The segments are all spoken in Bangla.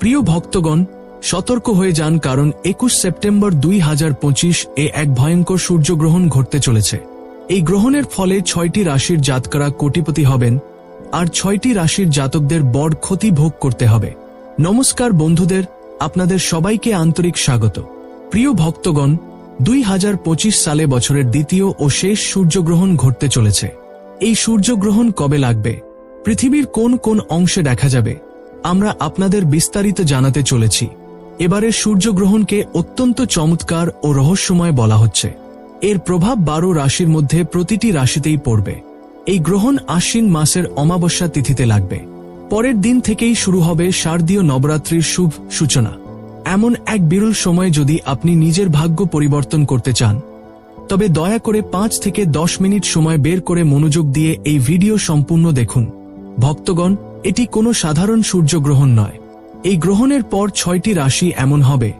প্রিয় ভক্তগণ, সতর্ক হয়ে যান কারণ একুশ সেপ্টেম্বর দুই হাজার পঁচিশ এ এক ভয়ঙ্কর সূর্যগ্রহণ ঘটতে চলেছে। এই গ্রহণের ফলে ছয়টি রাশির জাতকরা কোটিপতি হবেন আর ছয়টি রাশির জাতকদের বড় ক্ষতি ভোগ করতে হবে। নমস্কার বন্ধুদের, আপনাদের সবাইকে আন্তরিক স্বাগত। প্রিয় ভক্তগণ, দুই হাজার পঁচিশ সালে বছরের দ্বিতীয় ও শেষ সূর্যগ্রহণ ঘটতে চলেছে। এই সূর্যগ্রহণ কবে লাগবে? পৃথিবীর কোন কোন অংশে দেখা যাবে? আমরা আপনাদের বিস্তারিত জানাতে চলেছি। এবারের সূর্যগ্রহণকে অত্যন্ত চমৎকার ও রহস্যময় বলা হচ্ছে। এর প্রভাব বারো রাশির মধ্যে প্রতিটি রাশিতেই পড়বে। এই গ্রহণ আশ্বিন মাসের অমাবস্যা তিথিতে লাগবে। পরের দিন থেকেই শুরু হবে শারদীয় নবরাত্রির শুভ সূচনা। এমন এক বিরল সময় যদি আপনি নিজের ভাগ্য পরিবর্তন করতে চান। তবে দয়া করে পাঁচ থেকে দশ মিনিট সময় বের করে মনোযোগ দিয়ে এই ভিডিও সম্পূর্ণ দেখুন। ভক্তগণ এটি কোনো সাধারণ সূর্যগ্রহণ নয়। এই গ্রহণের পর ছয়টি রাশি এমন হবে,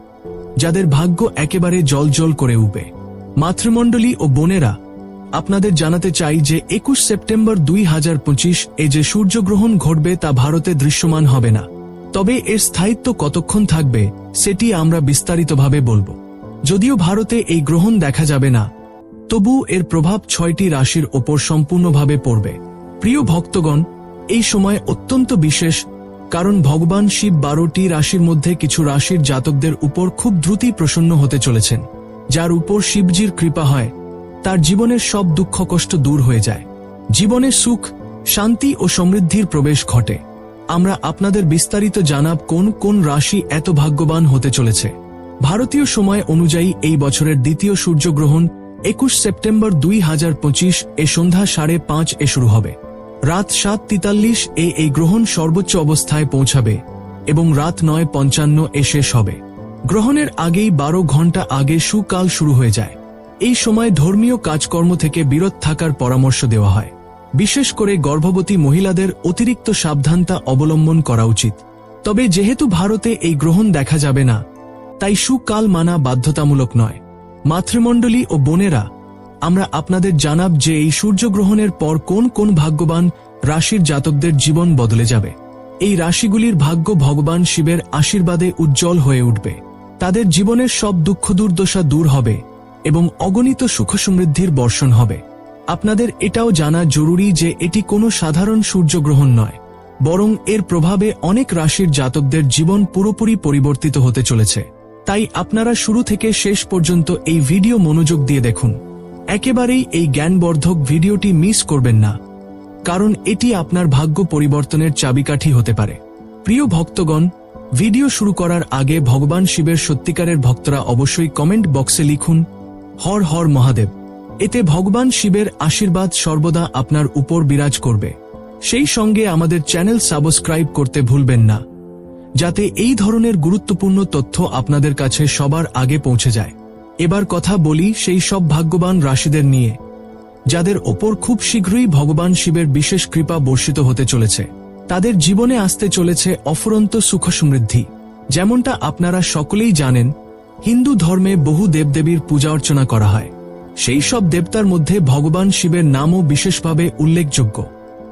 যাদের ভাগ্য একেবারে জল করে উঠবে। মাতৃমণ্ডলী ও বোনেরা, আপনাদের জানাতে চাই যে একুশ সেপ্টেম্বর দুই হাজার পঁচিশ এ যে সূর্যগ্রহণ ঘটবে তা ভারতে দৃশ্যমান হবে না। তবে এর স্থায়িত্ব কতক্ষণ থাকবে, সেটি আমরা বিস্তারিতভাবে বলব। যদিও ভারতে এই গ্রহণ দেখা যাবে না, তবু এর প্রভাব ছয়টি রাশির ওপর সম্পূর্ণভাবে পড়বে। প্রিয় ভক্তগণ এই সময় অত্যন্ত বিশেষ, কারণ ভগবান শিব বারোটি রাশির মধ্যে কিছু রাশির জাতকদের উপর খুব দ্রুতই প্রসন্ন হতে চলেছেন, যার উপর শিবজির কৃপা হয়। তার জীবনের সব দুঃখ কষ্ট দূর হয়ে যায়। জীবনে সুখ, শান্তি ও সমৃদ্ধির প্রবেশ ঘটে। আমরা আপনাদের বিস্তারিত জানাব কোন কোন রাশি এত ভাগ্যবান হতে চলেছে। ভারতীয় সময় অনুযায়ী এই বছরের দ্বিতীয় সূর্যগ্রহণ একুশ সেপ্টেম্বর দুই হাজার পঁচিশ এ সন্ধ্যা সাড়ে পাঁচ এ শুরু হবে। রাত সাত তিতাল্লিশ এ এই গ্রহণ সর্বোচ্চ অবস্থায় পৌঁছাবে এবং রাত নয় পঞ্চান্ন এ শেষ হবে। গ্রহণের আগেই বারো ঘণ্টা আগে সুকাল শুরু হয়ে যায়। এই সময় ধর্মীয় কাজকর্ম থেকে বিরত থাকার পরামর্শ দেওয়া হয়। বিশেষ করে গর্ভবতী মহিলাদের অতিরিক্ত সাবধানতা অবলম্বন করা উচিত। তবে যেহেতু ভারতে এই গ্রহণ দেখা যাবে না, তাই সুকাল মানা বাধ্যতামূলক নয়। মাতৃমণ্ডলী ও বোনেরা আমরা আপনাদের জানাব যে এই সূর্যগ্রহণের পর কোন কোন ভাগ্যবান রাশির জাতকদের জীবন বদলে যাবে। এই রাশিগুলির ভাগ্য ভগবান শিবের আশীর্বাদে উজ্জ্বল হয়ে উঠবে। তাদের জীবনের সব দুঃখ দুর্দশা দূর হবে এবং অগণিত সুখ সমৃদ্ধির বর্ষণ হবে। আপনাদের এটাও জানা জরুরি যে এটি কোনো সাধারণ সূর্যগ্রহণ নয়, বরং এর প্রভাবে অনেক রাশির জাতকদের জীবন পুরোপুরি পরিবর্তিত হতে চলেছে। তাই আপনারা শুরু থেকে শেষ পর্যন্ত এই ভিডিও মনোযোগ দিয়ে দেখুন। একেবারেই এই জ্ঞানবর্ধক ভিডিওটি মিস করবেন না, কারণ এটি আপনার ভাগ্য পরিবর্তনের চাবিকাঠি হতে পারে। প্রিয় ভক্তগণ, ভিডিও শুরু করার আগে ভগবান শিবের সত্যিকারের ভক্তরা অবশ্যই কমেন্ট বক্সে লিখুন, হর হর মহাদেব। এতে ভগবান শিবের আশীর্বাদ সর্বদা আপনার উপর বিরাজ করবে। সেই সঙ্গে আমাদের চ্যানেল সাবস্ক্রাইব করতে ভুলবেন না, যাতে এই ধরনের গুরুত্বপূর্ণ তথ্য আপনাদের কাছে সবার আগে পৌঁছে যায়। এবার কথা বলি সেই সব ভাগ্যবান রাশিদের নিয়ে, যাদের ওপর খুব শীঘ্রই ভগবান শিবের বিশেষ কৃপা বর্ষিত হতে চলেছে। তাদের জীবনে আসতে চলেছে অফুরন্ত সুখ সমৃদ্ধি যেমনটা আপনারা সকলেই জানেন, হিন্দু ধর্মে বহু দেবদেবীর পূজা অর্চনা করা হয়। সেই সব দেবতার মধ্যে ভগবান শিবের নামও বিশেষভাবে উল্লেখযোগ্য।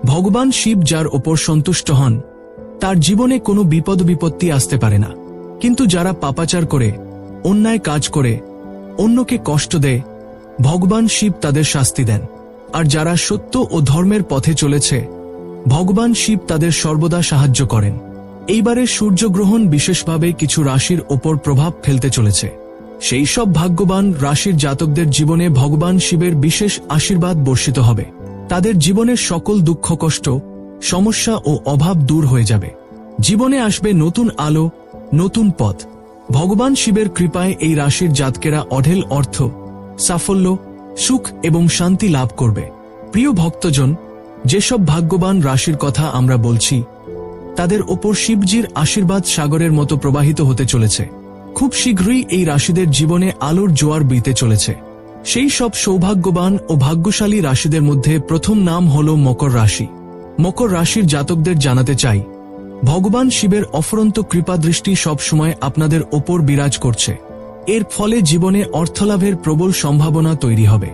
ভগবান শিব যার ওপর সন্তুষ্ট হন, তার জীবনে কোনো বিপদ বিপত্তি আসতে পারে না। কিন্তু যারা পাপাচার করে, অন্যায় কাজ করে অন্যকে কষ্ট দেয় ভগবান শিব তাদের শাস্তি দেন। আর যারা সত্য ও ধর্মের পথে চলেছে, ভগবান শিব তাদের সর্বদা সাহায্য করেন। এইবারের সূর্যগ্রহণ বিশেষভাবে কিছু রাশির ওপর প্রভাব ফেলতে চলেছে। সেই সব ভাগ্যবান রাশির জাতকদের জীবনে ভগবান শিবের বিশেষ আশীর্বাদ বর্ষিত হবে। তাদের জীবনের সকল দুঃখ, কষ্ট, সমস্যা ও অভাব দূর হয়ে যাবে। জীবনে আসবে নতুন আলো, নতুন পথ। ভগবান শিবের কৃপায় এই রাশির জাতকেরা অঢেল অর্থ, সাফল্য, সুখ এবং শান্তি লাভ করবে। প্রিয় ভক্তজন, যেসব ভাগ্যবান রাশির কথা আমরা বলছি, তাদের ওপর শিবজির আশীর্বাদ সাগরের মতো প্রবাহিত হতে চলেছে। খুব শীঘ্রই এই রাশিদের জীবনে আলোর জোয়ার বইতে চলেছে। সেই সব সৌভাগ্যবান ও ভাগ্যশালী রাশিদের মধ্যে প্রথম নাম হল মকর রাশি। মকর রাশির জাতকদের জানাতে চাই ভগবান শিবের অফরন্ত কৃপাদৃষ্টি সবসময় আপনাদের ওপর বিরাজ করছে। এর ফলে জীবনে অর্থলাভের প্রবল সম্ভাবনা তৈরি হবে।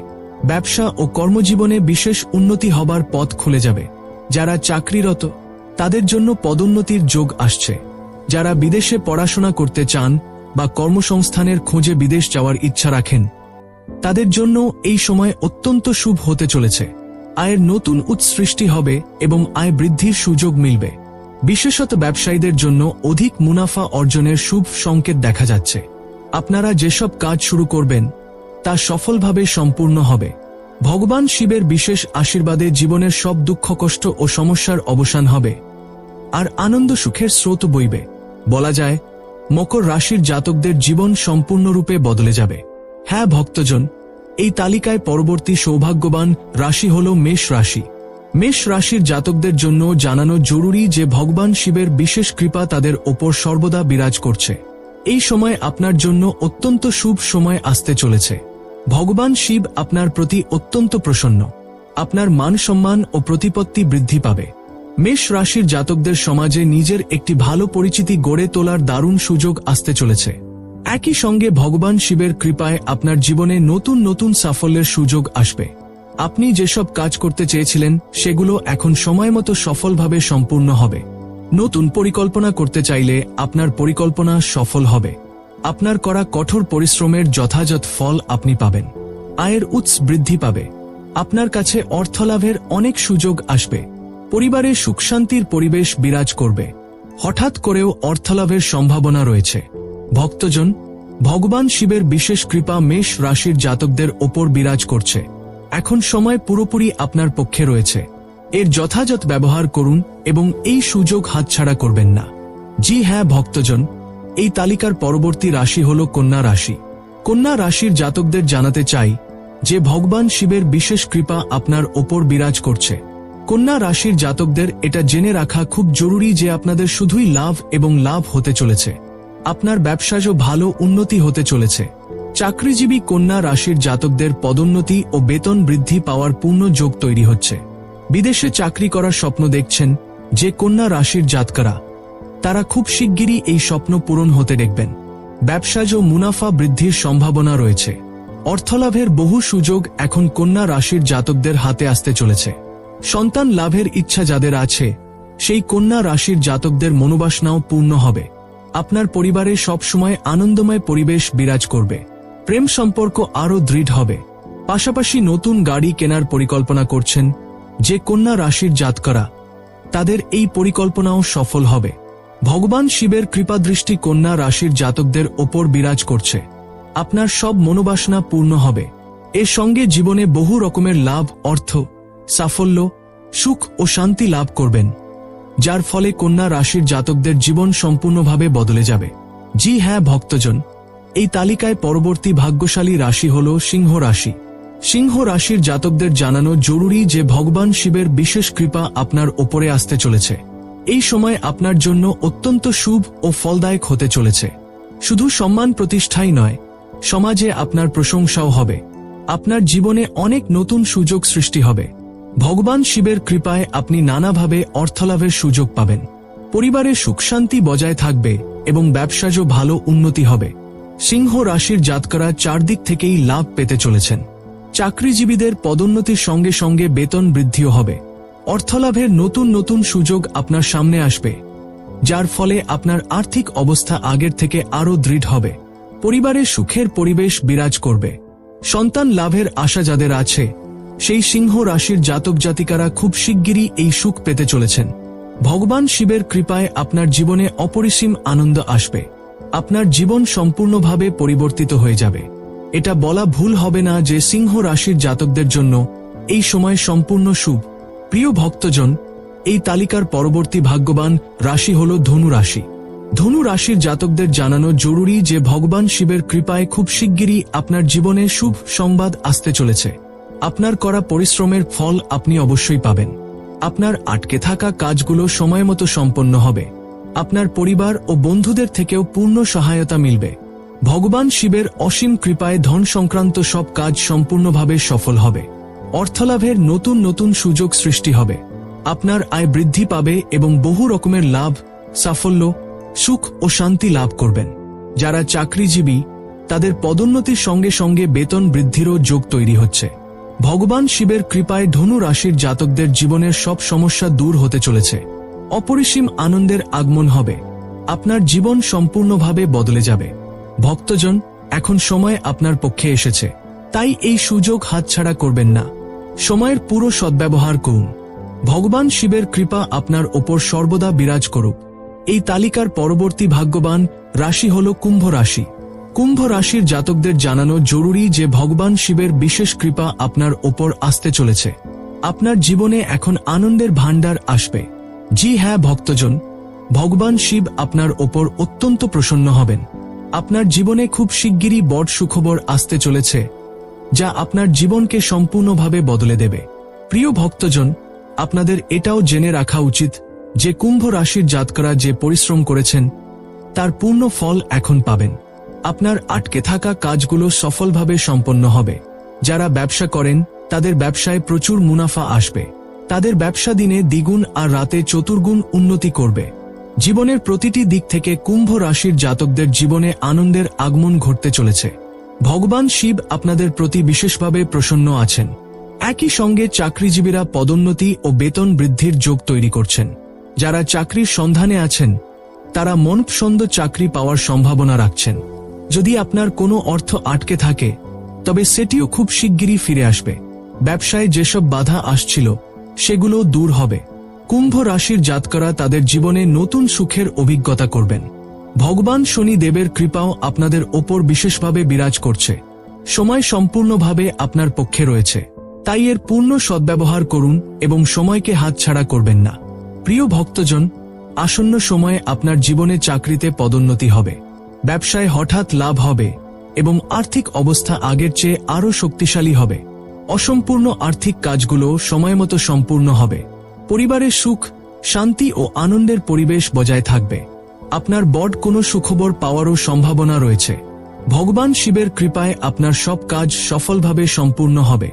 ব্যবসা ও কর্মজীবনে বিশেষ উন্নতি হবার পথ খুলে যাবে। যারা চাকরিরত, তাদের জন্য পদোন্নতির যোগ আসছে। যারা বিদেশে পড়াশোনা করতে চান বা কর্মসংস্থানের খোঁজে বিদেশ যাওয়ার ইচ্ছা রাখেন, তাদের জন্য এই সময় অত্যন্ত শুভ হতে চলেছে। আয়ের নতুন উৎসৃষ্টি হবে এবং আয় বৃদ্ধির সুযোগ মিলবে। বিশেষত ব্যবসায়ীদের জন্য অধিক মুনাফা অর্জনের শুভ সংকেত দেখা যাচ্ছে। আপনারা যেসব কাজ শুরু করবেন, তা সফলভাবে সম্পূর্ণ হবে। ভগবান শিবের বিশেষ আশীর্বাদে জীবনের সব দুঃখ, কষ্ট ও সমস্যার অবসান হবে। আর আনন্দ সুখের স্রোত বইবে। বলা যায়, মকর রাশির জাতকদের জীবন সম্পূর্ণরূপে বদলে যাবে। হ্যাঁ ভক্তজন, এই তালিকায় পরবর্তী সৌভাগ্যবান রাশি হল মেষ রাশি। মেষ রাশির জাতকদের জন্য জানানো জরুরি যে ভগবান শিবের বিশেষ কৃপা তাদের ওপর সর্বদা বিরাজ করছে। এই সময় আপনার জন্য অত্যন্ত শুভ সময় আসতে চলেছে। ভগবান শিব আপনার প্রতি অত্যন্ত প্রসন্ন। আপনার মান সম্মান ও প্রতিপত্তি বৃদ্ধি পাবে। মেষ রাশির জাতকদের সমাজে নিজের একটি ভালো পরিচিতি গড়ে তোলার দারুণ সুযোগ আসতে চলেছে। একই সঙ্গে ভগবান শিবের কৃপায় আপনার জীবনে নতুন নতুন সাফল্যের সুযোগ আসবে। আপনি যেসব কাজ করতে চেয়েছিলেন, সেগুলো এখন সময় মতো সফলভাবে সম্পূর্ণ হবে। নতুন পরিকল্পনা করতে চাইলে আপনার পরিকল্পনা সফল হবে। আপনার করা কঠোর পরিশ্রমের যথাযথ ফল আপনি পাবেন। আয়ের উৎস বৃদ্ধি পাবে। আপনার কাছে অর্থলাভের অনেক সুযোগ আসবে। পরিবারে সুখশান্তির পরিবেশ বিরাজ করবে। হঠাৎ করেও অর্থলাভের সম্ভাবনা রয়েছে। ভক্তজন, ভগবান শিবের বিশেষ কৃপা মেষ রাশির জাতকদের ওপর বিরাজ করছে। এখন সময় পুরোপুরি আপনার পক্ষে রয়েছে। এর যথাযথ ব্যবহার করুন এবং এই সুযোগ হাতছাড়া করবেন না। জি হ্যাঁ ভক্তজন, এই তালিকার পরবর্তী রাশি হল কন্যা রাশি। কন্যা রাশির জাতকদের জানাতে চাই যে ভগবান শিবের বিশেষ কৃপা আপনার ওপর বিরাজ করছে। কন্যা রাশির জাতকদের এটা জেনে রাখা খুব জরুরি যে আপনাদের শুধুই লাভ এবং লাভ হতে চলেছে। আপনার ব্যবসায়ও ভালো উন্নতি হতে চলেছে। চাকরিজীবী কন্যা রাশির জাতকদের পদোন্নতি ও বেতন বৃদ্ধি পাওয়ার পূর্ণ যোগ তৈরি হচ্ছে। বিদেশে চাকরি করার স্বপ্ন দেখছেন যে কন্যা রাশির জাতকারা। তারা খুব শিগগিরই এই স্বপ্ন পূরণ হতে দেখবেন। ব্যবসাজ ও মুনাফা বৃদ্ধির সম্ভাবনা রয়েছে। অর্থলাভের বহু সুযোগ এখন কন্যা রাশির জাতকদের হাতে আসতে চলেছে। সন্তান লাভের ইচ্ছা যাদের আছে, সেই কন্যা রাশির জাতকদের মনোবাসনাও পূর্ণ হবে। আপনার পরিবারে সবসময় আনন্দময় পরিবেশ বিরাজ করবে। প্রেম সম্পর্ক আরও দৃঢ় হবে। পাশাপাশি নতুন গাড়ি কেনার পরিকল্পনা করছেন যে কন্যা রাশির জাতকরা। তাদের এই পরিকল্পনাও সফল হবে। ভগবান শিবের কৃপাদৃষ্টি কন্যা রাশির জাতকদের ওপর বিরাজ করছে। আপনার সব মনোবাসনা পূর্ণ হবে। এর সঙ্গে জীবনে বহু রকমের লাভ, অর্থ, সাফল্য, সুখ ও শান্তি লাভ করবেন। যার ফলে কন্যা রাশির জাতকদের জীবন সম্পূর্ণভাবে বদলে যাবে। জি হ্যাঁ ভক্তজন। এই তালিকায় পরবর্তী ভাগ্যশালী রাশি হল সিংহ রাশি। সিংহ রাশির জাতকদের জানানো জরুরি যে ভগবান শিবের বিশেষ কৃপা আপনার ওপরে আসতে চলেছে। এই সময় আপনার জন্য অত্যন্ত শুভ ও ফলদায়ক হতে চলেছে। শুধু সম্মান প্রতিষ্ঠাই নয়, সমাজে আপনার প্রশংসাও হবে। আপনার জীবনে অনেক নতুন সুযোগ সৃষ্টি হবে। ভগবান শিবের কৃপায় আপনি নানাভাবে অর্থলাভের সুযোগ পাবেন। পরিবারে সুখ শান্তি বজায় থাকবে এবং ব্যবসাজও ভালো উন্নতি হবে। সিংহ রাশির জাতকরা চারদিক থেকেই লাভ পেতে চলেছেন। চাকরিজীবীদের পদোন্নতির সঙ্গে সঙ্গে বেতন বৃদ্ধিও হবে। অর্থলাভের নতুন নতুন সুযোগ আপনার সামনে আসবে, যার ফলে আপনার আর্থিক অবস্থা আগের থেকে আরও দৃঢ় হবে। পরিবারে সুখের পরিবেশ বিরাজ করবে। সন্তান লাভের আশা যাদের আছে, সেই সিংহ রাশির জাতক জাতিকারা খুব শিগগিরই এই সুখ পেতে চলেছেন। ভগবান শিবের কৃপায় আপনার জীবনে অপরিসীম আনন্দ আসবে। আপনার জীবন সম্পূর্ণভাবে পরিবর্তিত হয়ে যাবে। এটা বলা ভুল হবে না যে সিংহ রাশির জাতকদের জন্য এই সময় সম্পূর্ণ শুভ। প্রিয় ভক্তজন, এই তালিকার পরবর্তী ভাগ্যবান রাশি হল ধনু রাশি। ধনু রাশির জাতকদের জানানো জরুরি যে ভগবান শিবের কৃপায় খুব শিগগিরই আপনার জীবনে শুভ সংবাদ আসতে চলেছে। আপনার করা পরিশ্রমের ফল আপনি অবশ্যই পাবেন। আপনার আটকে থাকা কাজগুলো সময় মতো সম্পন্ন হবে। আপনার পরিবার ও বন্ধুদের থেকেও পূর্ণ সহায়তা মিলবে। ভগবান শিবের অসীম কৃপায় ধন সংক্রান্ত সব কাজ সম্পূর্ণভাবে সফল হবে। অর্থলাভের নতুন নতুন সুযোগ সৃষ্টি হবে। আপনার আয় বৃদ্ধি পাবে এবং বহু রকমের লাভ, সাফল্য, সুখ ও শান্তি লাভ করবেন। যারা চাকরিজীবী, তাদের পদোন্নতির সঙ্গে সঙ্গে বেতন বৃদ্ধিরও যোগ তৈরি হচ্ছে। ভগবান শিবের কৃপায় ধনু রাশির জাতকদের জীবনের সব সমস্যা দূর হতে চলেছে। অপরিসীম আনন্দের আগমন হবে। আপনার জীবন সম্পূর্ণভাবে বদলে যাবে। ভক্তজন, এখন সময় আপনার পক্ষে এসেছে। তাই এই সুযোগ হাতছাড়া করবেন না। সময়ের পুরো সদ্ব্যবহার করুন। ভগবান শিবের কৃপা আপনার ওপর সর্বদা বিরাজ করুক। এই তালিকার পরবর্তী ভাগ্যবান রাশি হল কুম্ভ রাশি। কুম্ভ রাশির জাতকদের জানানো জরুরি যে ভগবান শিবের বিশেষ কৃপা আপনার ওপর আসতে চলেছে। আপনার জীবনে এখন আনন্দের ভাণ্ডার আসবে। জি হ্যাঁ ভক্তজন। ভগবান শিব আপনার ওপর অত্যন্ত প্রসন্ন হবেন। আপনার জীবনে খুব শিগগিরই বড় সুখবর আসতে চলেছে, যা আপনার জীবনকে সম্পূর্ণভাবে বদলে দেবে। প্রিয় ভক্তজন, আপনাদের এটাও জেনে রাখা উচিত যে কুম্ভ রাশির জাতকরা যে পরিশ্রম করেছেন, তার পূর্ণ ফল এখন পাবেন। আপনার আটকে থাকা কাজগুলো সফলভাবে সম্পন্ন হবে। যারা ব্যবসা করেন, তাদের ব্যবসায় প্রচুর মুনাফা আসবে। তাদের ব্যবসা দিনে দ্বিগুণ আর রাতে চতুর্গুণ উন্নতি করবে। জীবনের প্রতিটি দিক থেকে কুম্ভ রাশির জাতকদের জীবনে আনন্দের আগমন ঘটতে চলেছে। ভগবান শিব আপনাদের প্রতি বিশেষভাবে প্রসন্ন আছেন। একই সঙ্গে চাকরিজীবীরা পদোন্নতি ও বেতন বৃদ্ধির যোগ তৈরি করছেন। যারা চাকরির সন্ধানে আছেন, তারা মনপসন্দ চাকরি পাওয়ার সম্ভাবনা রাখছেন। যদি আপনার কোনো অর্থ আটকে থাকে, তবে সেটিও খুব শিগগিরই ফিরে আসবে। ব্যবসায় যেসব বাধা আসছিল সেগুলো দূর হবে। কুম্ভ রাশির জাতকরা তাদের জীবনে নতুন সুখের অভিজ্ঞতা করবেন। ভগবান শনি দেবের কৃপাও আপনাদের ওপর বিশেষভাবে বিরাজ করছে। সময় সম্পূর্ণভাবে আপনার পক্ষে রয়েছে। তাই এর পূর্ণ সদ্ব্যবহার করুন এবং সময়কে হাতছাড়া করবেন না। প্রিয় ভক্তজন, আসন্ন সময়ে আপনার জীবনে চাকরিতে পদোন্নতি হবে। ব্যবসায় হঠাৎ লাভ হবে এবং আর্থিক অবস্থা আগের চেয়ে আরও শক্তিশালী হবে। অসম্পূর্ণ আর্থিক কাজগুলো সময়মতো সম্পূর্ণ হবে। পরিবারের সুখ, শান্তি ও আনন্দের পরিবেশ বজায় থাকবে। আপনার বড কোনো সুখবর পাওয়ারও সম্ভাবনা রয়েছে। ভগবান শিবের কৃপায় আপনার সব কাজ সফলভাবে সম্পূর্ণ হবে।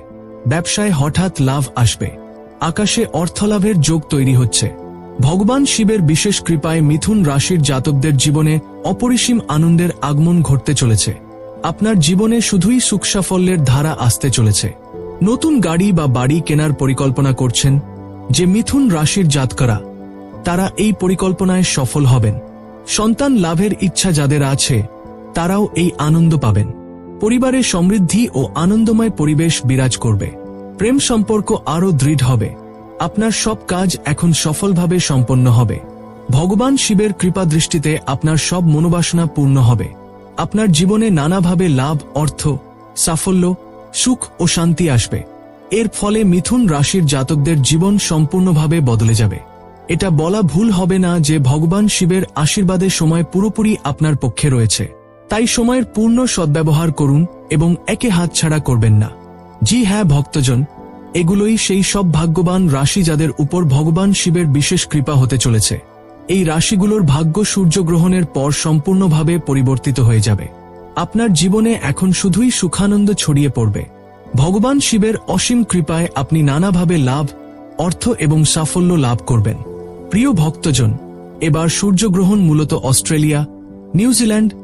ব্যবসায় হঠাৎ লাভ আসবে। আকাশে অর্থলাভের যোগ তৈরি হচ্ছে। ভগবান শিবের বিশেষ কৃপায় মিথুন রাশির জাতকদের জীবনে অপরিসীম আনন্দের আগমন ঘটতে চলেছে। আপনার জীবনে শুধুই সুখ সাফল্যের ধারা আসতে চলেছে। নতুন গাড়ি বা বাড়ি কেনার পরিকল্পনা করছেন যে মিথুন রাশির জাতকরা, তারা এই পরিকল্পনায় সফল হবেন। সন্তান লাভের ইচ্ছা যাদের আছে, তারাও এই আনন্দ পাবেন। পরিবারে সমৃদ্ধি ও আনন্দময় পরিবেশ বিরাজ করবে। প্রেম সম্পর্ক আরও দৃঢ় হবে। আপনার সব কাজ এখন সফলভাবে সম্পন্ন হবে। ভগবান শিবের কৃপা দৃষ্টিতে আপনার সব মনোবাসনা পূর্ণ হবে। আপনার জীবনে নানাভাবে লাভ, অর্থ, সাফল্য সুখ ও শান্তি আসবে। এর ফলে মিথুন রাশির জাতকদের জীবন সম্পূর্ণভাবে বদলে যাবে। এটা বলা ভুল হবে না যে ভগবান শিবের আশীর্বাদের সময় পুরোপুরি আপনার পক্ষে রয়েছে। তাই সময়ের পূর্ণ সদ্ব্যবহার করুন এবং একে হাতছাড়া করবেন না। জি হ্যাঁ ভক্তজন, এগুলোই সেই সব ভাগ্যবান রাশি যাদের উপর ভগবান শিবের বিশেষ কৃপা হতে চলেছে। এই রাশিগুলোর ভাগ্য সূর্যগ্রহণের পর সম্পূর্ণভাবে পরিবর্তিত হয়ে যাবে। আপনার জীবনে এখন শুধুই সুখানন্দ ছড়িয়ে পড়বে। ভগবান শিবের অসীম কৃপায় আপনি নানাভাবে লাভ, অর্থ এবং সাফল্য লাভ করবেন। প্রিয় ভক্তজন, এবার সূর্যগ্রহণ মূলত অস্ট্রেলিয়া, নিউজিল্যান্ড